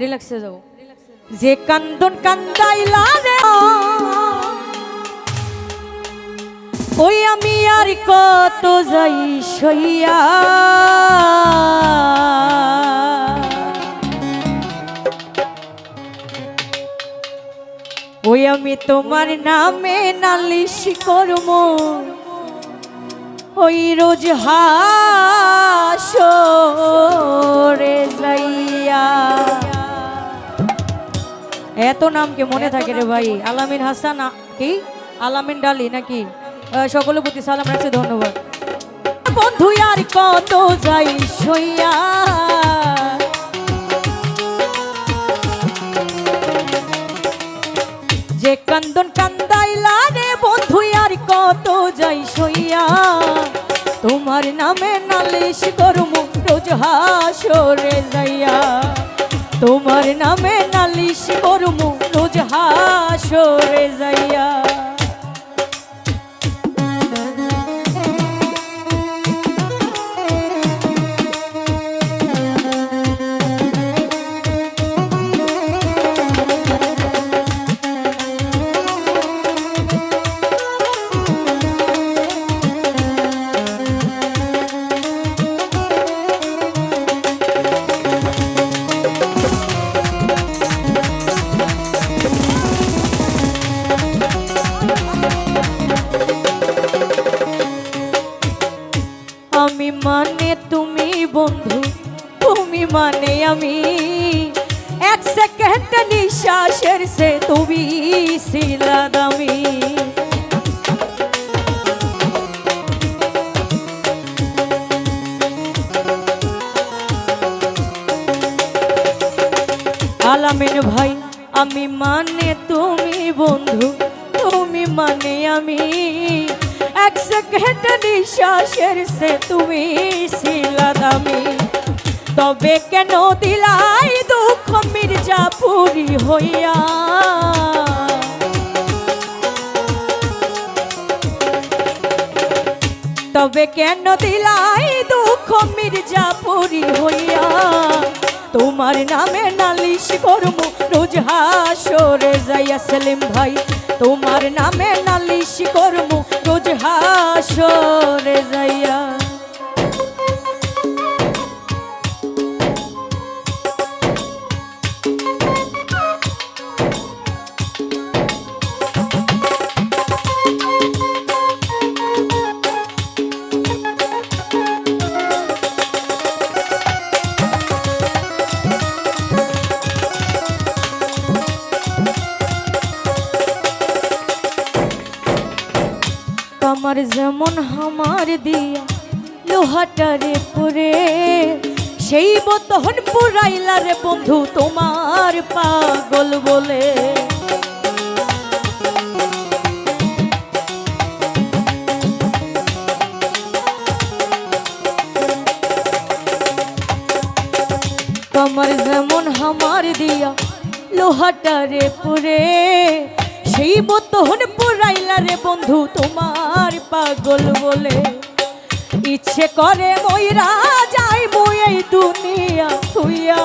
রিল্যাক্সে যাও যে কান্দন কান্দাইলা রে, ওই আমি আর কত যাই সইয়া। ওই আমি তোমার নামে নালিশ করব, ওই রোজ হাসরে যাইয়া। এত নাম কে মনে থাকে রে ভাই? আলামিন হাসান কি? আলামিন ডালি নাকি? সকলের প্রতি সালাম রাখছে, ধন্যবাদ। বন্ধু, আর কত যাই সইয়া? যে কান্দন কান্দাইলা রে বন্ধু, আর কত যাই সইয়া? তোমার নামে নালিশ করমু, রোজ হাসরে যাইয়া। তোমার নামে করমু রোজ হাসরে যাইয়া। আলামিন ভাই, আমি মানে তুমি বন্ধু, তুমি মানে আমি। এক সেকেন্ড নিঃশ্বাসের সে তুমি ছিলা দামি। তবে কেন দিলাই দুঃখ মির্জাপুরি হইয়া? তবে কেন দিলাই দুঃখ মির্জাপুরি হইয়া? তোমার নামে নালিশ করব, রোজ হাসরে যাইয়া সেলিম ভাই। তোমার নামে নালিশ করব, রোজ হাসরে কামার যেমন হামার দিয়া লোহাটারে পরে, সেই বতহন পুরাইলা রে বন্ধু তোমার পাগল বলে। কামার যেমন হামার দিয়া লোহাটারে পরে সেই বতহন পুরাইলা রে বন্ধু, তোমার পাগল বলে। ইচ্ছে করে ময়রা যাই মই এই দুনিয়া তুইয়া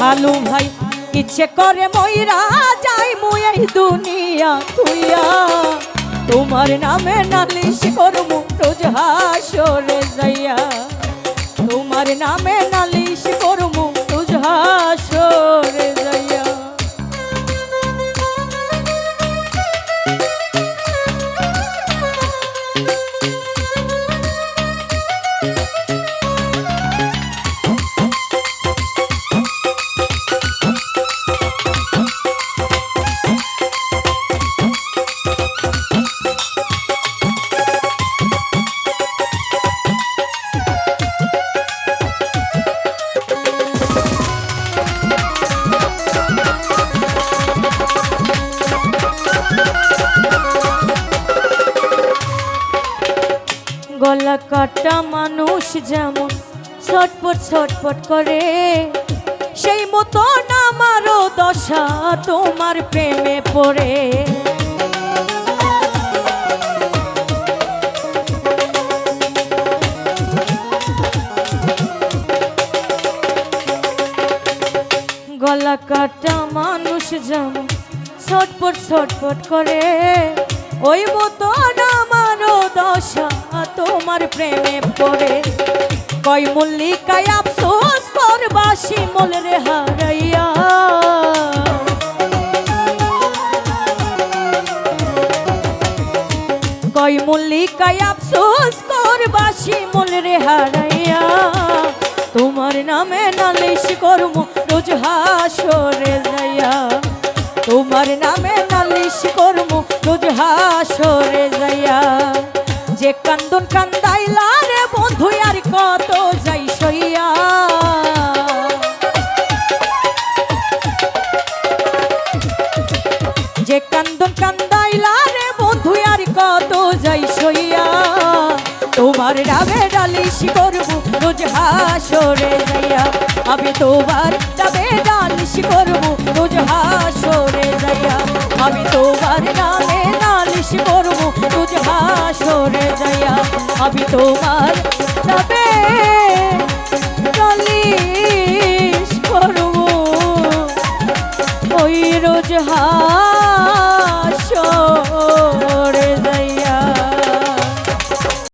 হালু ভাই, ইচ্ছে করে ময়রা যাই মই এই দুনিয়া তুইয়া তোমার নামে নালিশ করব রোজ হাসরে যাইয়া। তোমার নামে নালিশ করব রোজ একটা মানুষ যেমন ছটপট ছটপট করে, সেই মতো আমারও দশা তোমার প্রেমে পড়ে। গলা কাটা মানুষ যেমন ছটপট ছটপট করে, ওই মতো আমারও দশা তোমার প্রেমে পড়ে। কয় মল্লিকায় আফসোস করবাসি মল রে হারাইয়া। কয় মল্লিকায় আফসোস করবাসি মল রে হারাইয়া। তোমার নামে নালিশ করমু, রোজ হাসরে যাইয়া। তোমার নামে নালিশ করমু, রোজ হাসরে যে কান্দন কান্দাইলা রে বন্ধু, আর কত যাই সইয়া। তোমার নামে ডালিশ করব, রোজ হাসরে যাইয়া। আমি তোমার নামে ডালিশ করব, রোজ হাসরে যাইয়া। আমি তোমার নামে নালিশ করব, রোজ হাসরে যাইয়া। আমি তোমার নামে